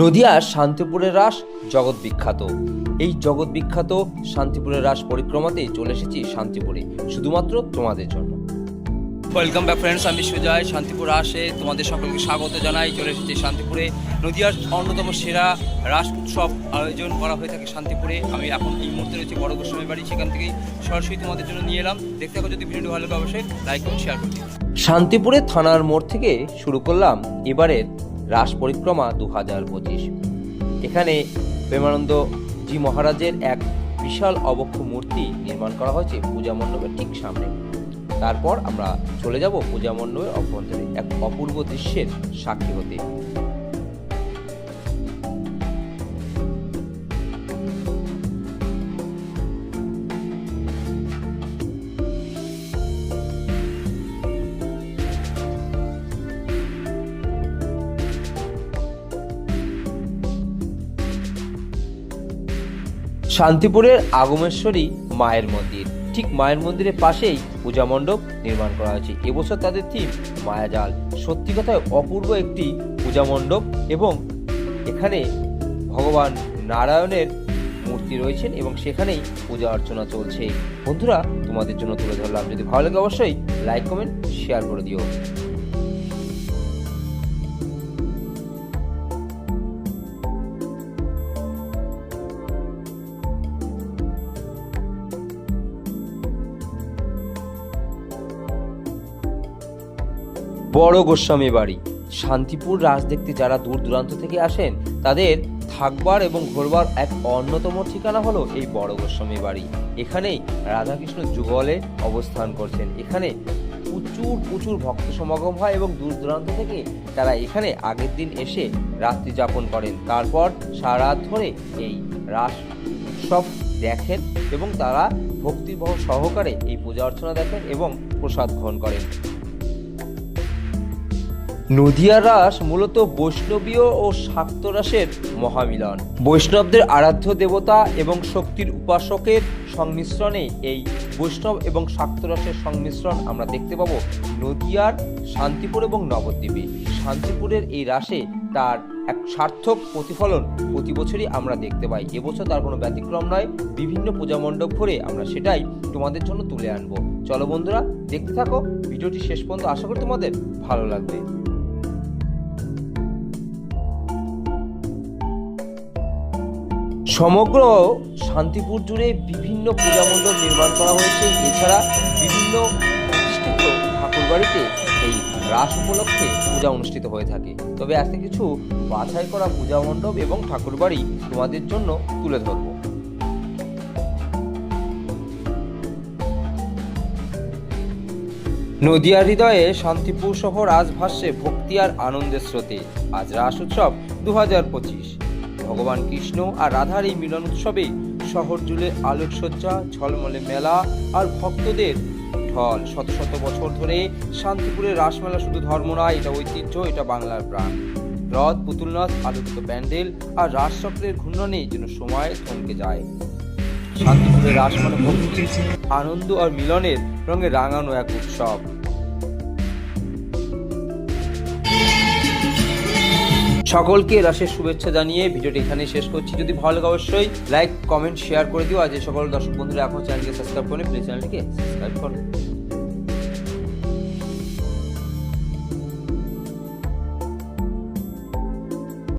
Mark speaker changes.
Speaker 1: নদিয়ার শান্তিপুরের রাস জগৎ বিখ্যাত। এই জগৎ বিখ্যাত শান্তিপুরের রাস পরিক্রমাতেই চলে এসেছি শান্তিপুরে শুধুমাত্র তোমাদের জন্য।
Speaker 2: ওয়েলকাম ব্যাক ফ্রেন্ডস আমি সুজয় শান্তিপুর আসে তোমাদের সকলকে স্বাগত জানাই চলে এসেছি শান্তিপুরে। নদিয়ার অন্যতম সেরা রাস উৎসব আয়োজন করা হয়ে থাকে শান্তিপুরে। আমি এখন এই মুহূর্তে রয়েছে বড় গোস্বামী বাড়ি সেখান থেকেই সরাসরি তোমাদের জন্য নিয়ে এলাম। দেখতে থাকো যদি ভিডিওটি ভালো লাগে অবশ্যই লাইক করুন শেয়ার করুন
Speaker 1: শান্তিপুরে থানার মোড় থেকে শুরু করলাম এবারের রাস পরিক্রমা দু হাজার পঁচিশ। এখানে প্রেমানন্দ জি মহারাজের এক বিশাল অবক্ষ মূর্তি নির্মাণ করা হয়েছে পূজা মণ্ডপের ঠিক সামনে। তারপর আমরা চলে যাব পূজা মণ্ডপের অভ্যন্তরে, এক অপূর্ব দৃশ্যের সাক্ষী হতে। শান্তিপুরের আগমেশ্বরী মায়ের মন্দির। ঠিক মায়ের মন্দিরের পাশেই পূজা মণ্ডপ নির্মাণ করা হয়েছে। এবছর তাদের থিম মায়াজাল। সত্যি কথায় অপূর্ব একটি পূজা মণ্ডপ এবং এখানে ভগবান নারায়ণের মূর্তি রয়েছেন এবং সেখানেই পূজা অর্চনা চলছে। বন্ধুরা, তোমাদের জন্য তুলে ধরলাম। যদি ভালো লাগে অবশ্যই লাইক কমেন্ট শেয়ার করে দিও। বড় গোস্বামী বাড়ি। শান্তিপুর রাজ দেখতে যারা দূর দূরান্ত থেকে আসেন, তাদের থাকবার এবং ঘোরবার এক অন্যতম ঠিকানা হলো এই বড় গোস্বামী বাড়ি। এখানেই রাধাকৃষ্ণ যুগলে অবস্থান করছেন। এখানে প্রচুর প্রচুর ভক্ত সমাগম হয় এবং দূর দূরান্ত থেকে তারা এখানে আগের দিন এসে রাত্রি যাপন করেন। তারপর সারা ধরে এই রাস উৎসব দেখেন এবং তারা ভক্তিবহ সহকারে এই পূজা অর্চনা দেখেন এবং প্রসাদ গ্রহণ করেন। নদিয়া রাস মূলত বৈষ্ণবীয় ও শাক্ত রাসের মহামিলন। বৈষ্ণবদের আরাধ্য দেবতা এবং শক্তির উপাসকের সংমিশ্রণে এই বৈষ্ণব এবং শাক্ত রাসের সংমিশ্রণ আমরা দেখতে পাবো নদিয়ার শান্তিপুর এবং নবদ্বীপে। শান্তিপুরের এই রাসে তার এক সার্থক প্রতিফলন প্রতি বছরই আমরা দেখতে পাই। এবছর তার কোনো ব্যতিক্রম নয়, বিভিন্ন পূজা মণ্ডপ ঘুরে আমরা সেটাই তোমাদের জন্য তুলে আনব। চলো বন্ধুরা, দেখতে থাকো, ভিডিওটি শেষ পর্যন্ত। আশা করি তোমাদের ভালো লাগবে। সমগ্র শান্তিপুর জুড়ে বিভিন্ন পূজা মণ্ডপ নির্মাণ করা হয়েছে। এছাড়া বিভিন্ন প্রতিষ্ঠিত ঠাকুরবাড়িতে এই রাস উপলক্ষে পূজা অনুষ্ঠিত হয়ে থাকে। তবে আজকে কিছু বাছাই করা পূজা মণ্ডপ এবং ঠাকুরবাড়ি তোমাদের জন্য তুলে ধরবো। নদিয়ার হৃদয়ে শান্তিপুর সহ রাজভাষ্যে ভক্তি আর আনন্দের স্রোতে। আজ রাস উৎসব দু হাজার পঁচিশ। ভগবান কৃষ্ণ আর রাধার এই মিলন উৎসবে শহর জুড়ে আলোকসজ্জা, ঝলমলে মেলা আর ভক্তদের ঢল। শত শত বছর ধরে শান্তিপুরের রাসমেলা শুধু ধর্ম নয়, এটা ঐতিহ্য, এটা বাংলার প্রাণ। রথ পুতুল নাচ আলোকিত প্যান্ডেল আর রাসচক্রের ঘূর্ণনে যেন সময় থমকে যায়। শান্তিপুরের রাসমেলা আনন্দ আর মিলনের রঙে রাঙানো এক উৎসব। সকলকে রাশের শুভেচ্ছা জানিয়ে ভিডিওটি এখানে শেষ করছি। যদি ভালো লাগে অবশ্যই লাইক কমেন্ট শেয়ার করে দিও। আর যে সকল দর্শক বন্ধুরা এখন চ্যানেলকে সাবস্ক্রাইব করে প্লিজ চ্যানেলটিকে সাবস্ক্রাইব করো।